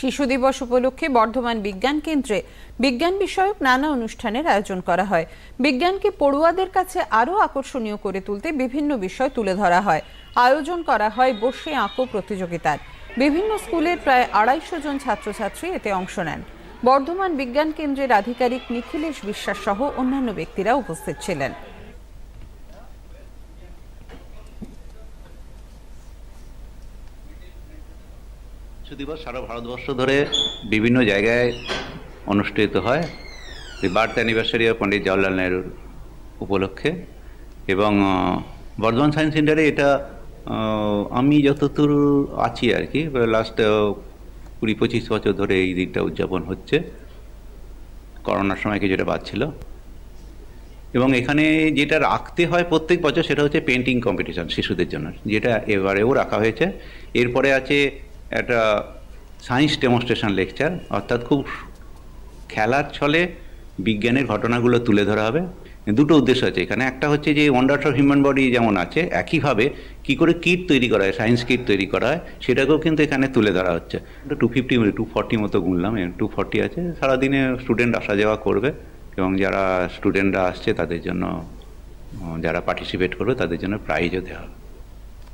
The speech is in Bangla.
শিশু দিবস উপলক্ষে বর্ধমান বিজ্ঞান কেন্দ্রে বিজ্ঞান বিষয়ক নানা অনুষ্ঠানের আয়োজন করা হয়। বিজ্ঞানকে পড়ুয়াদের কাছে আরও আকর্ষণীয় করে তুলতে বিভিন্ন বিষয় তুলে ধরা হয়। আয়োজন করা হয় বসে আঁকো প্রতিযোগিতার। বিভিন্ন স্কুলের প্রায় আড়াইশো জন ছাত্রছাত্রী এতে অংশ নেন। বর্ধমান বিজ্ঞান কেন্দ্রের আধিকারিক নিখিলেশ বিশ্বাস সহ অন্যান্য ব্যক্তিরা উপস্থিত ছিলেন। শিশু দিবস সারা ভারতবর্ষ ধরে বিভিন্ন জায়গায় অনুষ্ঠিত হয়। এই birth anniversary of Pandit Jawaharlal নেহরুর উপলক্ষে এবং বর্ধমান সায়েন্স সেন্টারে এটা আমি যতদূর আছি আর কি লাস্ট কুড়ি পঁচিশ বছর ধরে এই দিনটা উদযাপন হচ্ছে। করোনার সময় কিছুটা বাদ ছিল। এবং এখানে যেটা রাখতে হয় প্রত্যেক বছর সেটা হচ্ছে পেন্টিং কম্পিটিশন শিশুদের জন্য, যেটা এবারেও রাখা হয়েছে। এরপরে আছে একটা সায়েন্স ডেমনস্ট্রেশন লেকচার অর্থাৎ খুব খেলার ছলে বিজ্ঞানের ঘটনাগুলো তুলে ধরা হবে। দুটো উদ্দেশ্য আছে। এখানে একটা হচ্ছে যে ওয়ান্ডার্স অফ হিউম্যান বডি যেমন আছে, একইভাবে কি করে কিট তৈরি করা হয় সায়েন্স কিট তৈরি করা হয়, সেটাকেও কিন্তু এখানে তুলে ধরা হচ্ছে। টু ফিফটি টু ফর্টি মতো গুনলাম টু ফর্টি আছে। সারাদিনে স্টুডেন্ট আসা যাওয়া করবে এবং যারা স্টুডেন্টরা আসছে তাদের জন্য, যারা পার্টিসিপেট করবে তাদের জন্য প্রাইজও দেওয়া হবে।